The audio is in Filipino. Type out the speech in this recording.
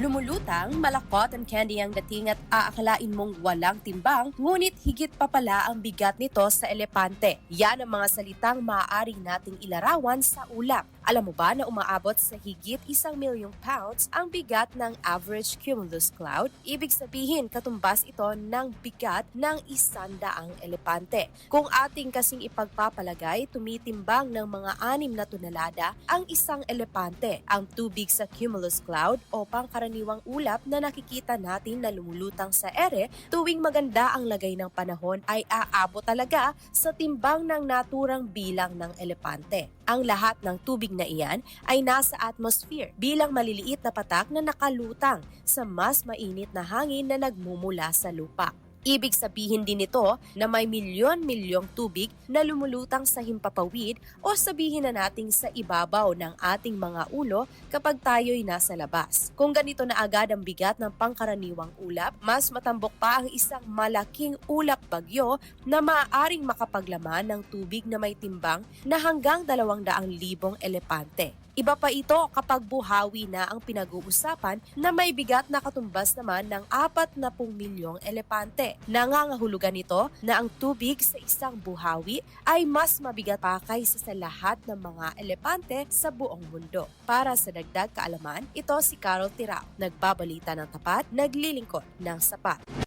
Lumulutang, malakot ang candy ang dating at aakalain mong walang timbang, ngunit higit pa pala ang bigat nito sa elepante. Yan ang mga salitang maaari nating ilarawan sa ulap. Alam mo ba na umaabot sa higit isang milyong pounds ang bigat ng average cumulus cloud? Ibig sabihin, katumbas ito ng bigat ng isandaang elepante. Kung ating kasing ipagpapalagay, tumitimbang ng mga anim na tonelada ang isang elepante. Ang tubig sa cumulus cloud o pangkaraniwang ulap na nakikita natin na lumulutang sa ere tuwing maganda ang lagay ng panahon ay aabot talaga sa timbang ng naturang bilang ng elepante. Ang lahat ng tubig na iyan ay nasa atmosphere bilang maliliit na patak na nakalutang sa mas mainit na hangin na nagmumula sa lupa. Ibig sabihin din nito na may milyon-milyong tubig na lumulutang sa himpapawid o sabihin na nating sa ibabaw ng ating mga ulo kapag tayo'y nasa labas. Kung ganito na agad ang bigat ng pangkaraniwang ulap, mas matambok pa ang isang malaking ulap bagyo na maaaring makapaglaman ng tubig na may timbang na hanggang 200,000 elepante. Iba pa ito kapag buhawi na ang pinag-uusapan na may bigat na katumbas naman ng 40 milyong elepante. Nangangahulugan ito na ang tubig sa isang buhawi ay mas mabigat pa kaysa sa lahat ng mga elepante sa buong mundo. Para sa dagdag kaalaman, ito si Carol Tirao, nagbabalita ng tapat, naglilingkod ng sapat.